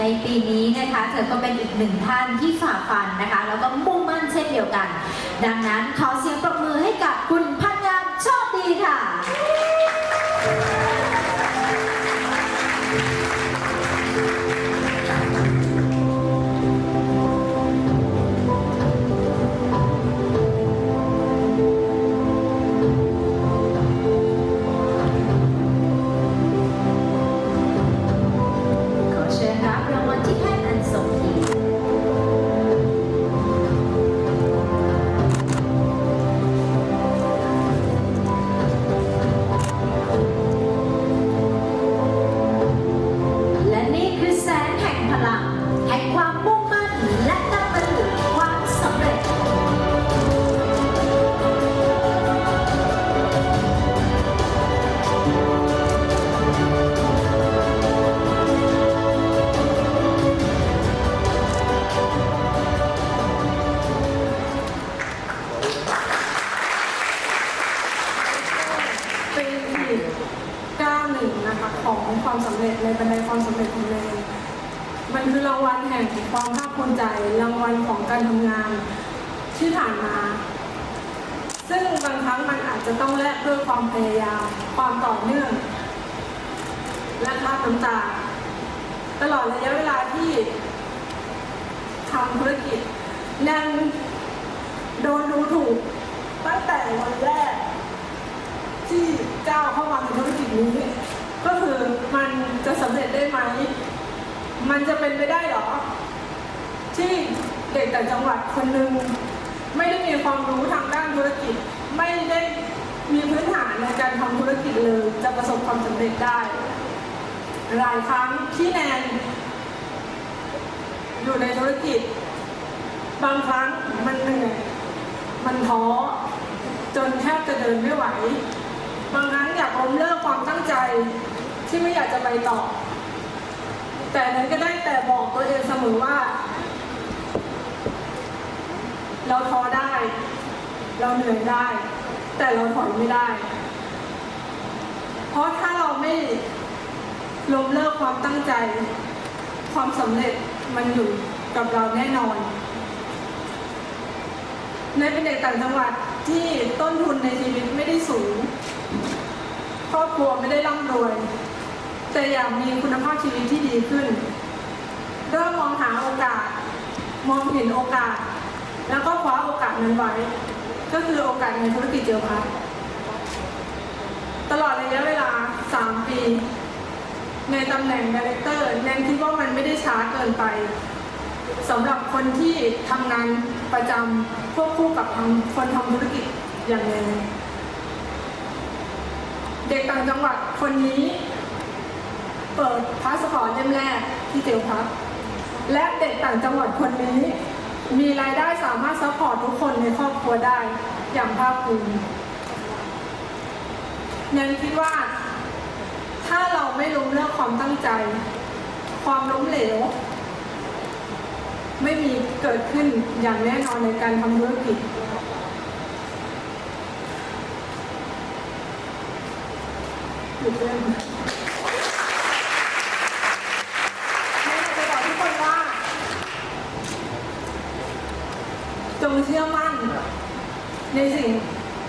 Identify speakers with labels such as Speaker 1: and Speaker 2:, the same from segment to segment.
Speaker 1: ในปีนี้นะคะเธอก็เป็นอีกหนึ่งท่านที่ฝ่าฟันนะคะ แล้วก็มุ่งมั่นเช่นเดียวกัน ดังนั้นขอเสียงปรบมือให้กับคุณ ลังแห่งความมุ่งมั่นและนำมาสู่ความสำเร็จ
Speaker 2: เป็นอีกก้าวหนึ่งนะคะของความสำเร็จในบันไดความสำเร็จของเมย์ มันคือรางวัลแห่งความภาคภูมิใจรางวัลของการทำงานที่ผ่านมา ซึ่งบางครั้งมันอาจจะต้องแลกด้วยความพยายาม ความต่อเนื่อง และคราบน้ำตาตลอดระยะเวลาที่ทำธุรกิจยังโดนดูถูกตั้งแต่วันแรก ที่ก้าวเข้ามาในธุรกิจนี้ ก็คือมันจะสำเร็จได้ไหม มันจะเป็นไปได้หรอ ที่เด็กแต่จังหวัดคนหนึ่งไม่ได้มีความรู้ทางด้านธุรกิจ ไม่ได้มีพื้นฐานในการทำธุรกิจเลยจะประสบความสำเร็จได้ หลายครั้งที่แนนอยู่ในธุรกิจ บางครั้งมันเหนื่อยมันท้อจนแทบจะเดินไม่ไหว บางครั้งอยากล้มเลิกความตั้งใจที่ไม่อยากจะไปต่อ แต่นั้นก็ได้แต่บอกตัวเองเสมอว่า เราท้อได้ เราเหนื่อยได้ แต่เราถอยไม่ได้ เพราะถ้าเราไม่ล้มเลิกความตั้งใจ ความสำเร็จมันอยู่กับเราแน่นอนในเป็นเด็กต่างจังหวัดที่ต้นทุนในชีวิตไม่ได้สูง ครอบครัวไม่ได้ร่ำรวย แต่อยากมีคุณภาพชีวิต ขึ้น เริ่มมองหาโอกาส มองเห็นโอกาส แล้วก็คว้าโอกาสนั้นไว้ ก็คือโอกาสในธุรกิจเจลพัทตลอดระยะเวลา 3 ปี ในตำแหน่งดีเรคเตอร์แนนคิดว่ามันไม่ได้ช้าเกินไปสำหรับคนที่ทำงานประจำควบคู่กับทำคนทำธุรกิจอย่างแนนเด็กต่างจังหวัดคนนี้ เปิดพาสปอร์ตเล่มแรกที่เตียวพับ และเด็กต่างจังหวัดคนนี้ มีรายได้สามารถซัพพอร์ตทุกคนในครอบครัวได้อย่างภาคภูมิแนนคิดว่า ถ้าเราไม่ล้มเลิกความตั้งใจ ความล้มเหลว ไม่มีเกิดขึ้นอย่างแน่นอนในการทำธุรกิจหยุดเล่นไม่อยากจะบอกทุกคนว่า จ งเชื่อมั่น ในสิ่ง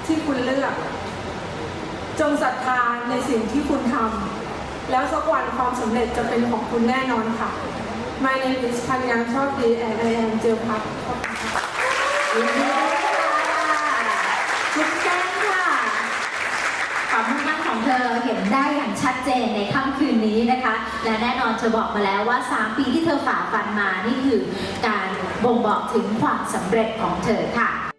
Speaker 2: ที่คุณเลือก จงศรัทธาในสิ่งที่คุณทำแล้วสักวันความสำเร็จจะเป็นของคุณแน่นอนค่ะ My name is พันยางชอบดี and I am เจลพัทขอบคุณค่ะ
Speaker 1: ค่ะจุ๊บแจ้งค่ะความมุ่งมั่นของเธอเห็นได้อย่างชัดเจนในค่ำคืนนี้นะคะ และแน่นอนเธอบอกมาแล้วว่า 3 ปีที่เธอฝ่าฟันมานี่คือการ บ่งบอกถึงความสำเร็จของเธอค่ะ